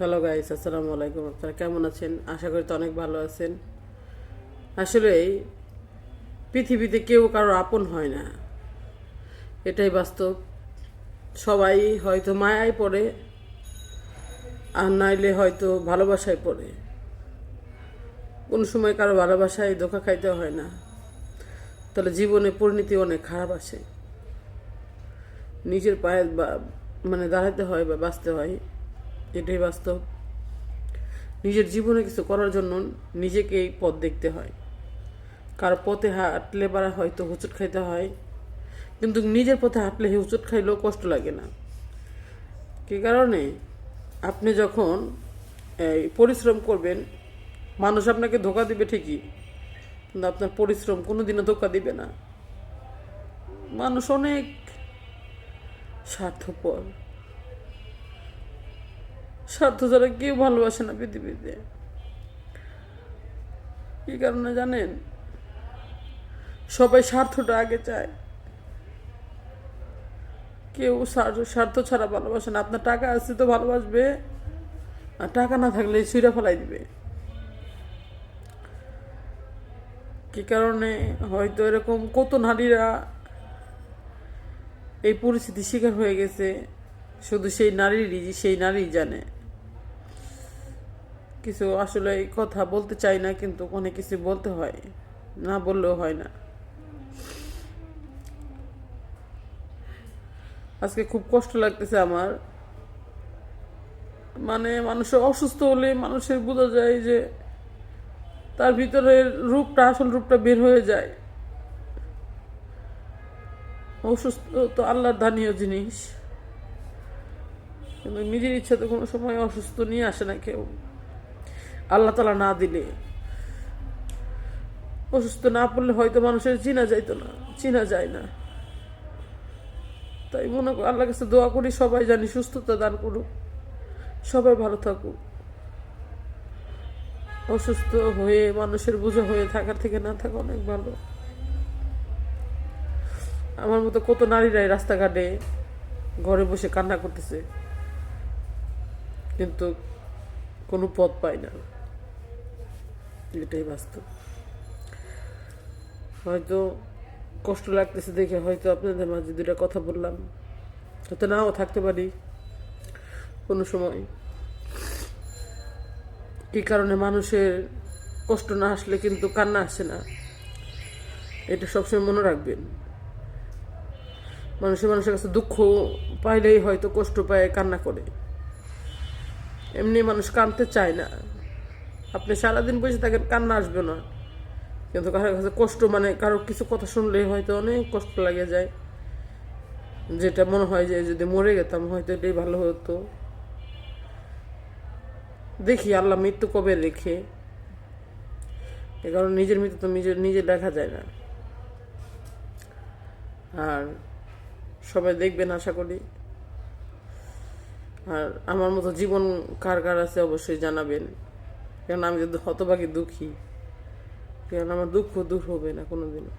Hello guys আসসালামু আলাইকুম আপনারা কেমন আছেন? আশা করি তো অনেক ভালো আছেন। আসলে পৃথিবীতে কেউ কারও আপন হয় না। এটাই বাস্তব। সবাই হয়তো মায়ায় পড়ে, আর নাইলে হয়তো ভালোবাসায় পড়ে। কোন সময় কারও ভালোবাসায় ধোকা খাইতে হয় না। তাহলে জীবনে পরিণতি অনেক খারাপ আসে নিজের পায়ে মানে দাঁড়াতে হয় বা বাঁচতে হয়। এটাই বাস্তব। নিজের জীবনে কিছু করার জন্য নিজেকেই পথ দেখতে হয়। কারও পথে হাঁটলে পারা হয়তো হুচট খাইতে হয়, কিন্তু নিজের পথে হাঁটলে হুচট খাইলেও কষ্ট লাগে না। কি কারণে? আপনি যখন, এই পরিশ্রম করবেন, মানুষ আপনাকে ধোকা দিবে ঠিকই, কিন্তু আপনার পরিশ্রম কোনোদিনও ধোকা দিবে না। মানুষ অনেক স্বার্থপর। স্বার্থ ছাড়া কেউ ভালোবাসে না পৃথিবীতে। কি কারণে জানেন? সবাই স্বার্থটা আগে চায়। কেউ স্বার্থ ছাড়া ভালোবাসে না। আপনার টাকা আছে তো ভালোবাসবে। আর টাকা না থাকলে ছুঁড়ে ফেলাই দিবে। কি কারণে? হয়তো এরকম কত নারীরা এই পরিস্থিতির শিকার হয়ে গেছে। শুধু সেই নারীরই, সেই নারী জানে। কিছু আসলে কথা বলতে চাই না, কিন্তু অনেক কিছু বলতে হয়। না বললেও হয় না। আজকে খুব কষ্ট লাগতেছে আমার। মানে মানুষের অসুস্থ হলে মানুষের বোঝা যায় যে তার ভিতরের রূপটা, আসল রূপটা বের হয়ে যায়। অসুস্থ তো আল্লাহর দানীয় জিনিস। কিন্তু নিজের ইচ্ছা তো কোনো সময় অসুস্থ নিয়ে আসে না কেউ। আল্লাহ তালা না দিলে, অসুস্থ না পড়লে হয়তো মানুষের চিনা যাইতো না চিনা যায় না। তাই মনে করি আল্লাহ কাছে দোয়া করি, সবাই জানি সুস্থতা দান করুক, সবাই ভালো থাকুক। অসুস্থ হয়ে, মানুষের বোঝা হয়ে থাকার থেকে না থাকা অনেক ভালো। আমার মতো কত নারীরাই রাস্তাঘাটে ঘরে বসে কান্না করতেছে, কিন্তু কোনো পথ পায় না। এটাই বাস্তব। হয়তো কষ্ট লাগতেছে দেখে, হয়তো আপনাদের মাঝে দুটা কথা বললাম। হয়তো নাও থাকতে পারি কোনো সময়। কি কারণে মানুষের কষ্ট না আসলে কিন্তু কান্না আসে না? এটা সবসময় মনে রাখবেন। মানুষের মানুষের কাছে দুঃখ পাইলেই হয়তো কষ্ট পায়, কান্না করে। এমনি মানুষ কানতে চায় না। আপনি সারাদিন বসে থাকেন, কান্না আসবে না। কিন্তু কারোর কাছে কষ্ট মানে কারও কিছু কথা শুনলে হয়তো অনেক কষ্ট লাগে যায়। যেটা মনে হয় যে যদি মরে গেতাম হয়তো এটাই ভালো হতো। দেখি আল্লাহ মৃত্যু কবে এ কারণে নিজের মৃত্যু তো নিজের নিজে দেখা যায় না। আর সবাই দেখবেন আশা করি। আর আমার মতো জীবন কার কার আছে অবশ্যই জানাবেন। কারণ আমি যদি হতভাগী দুঃখী কেন আমার দুঃখ দূর হবে না কোনোদিনও।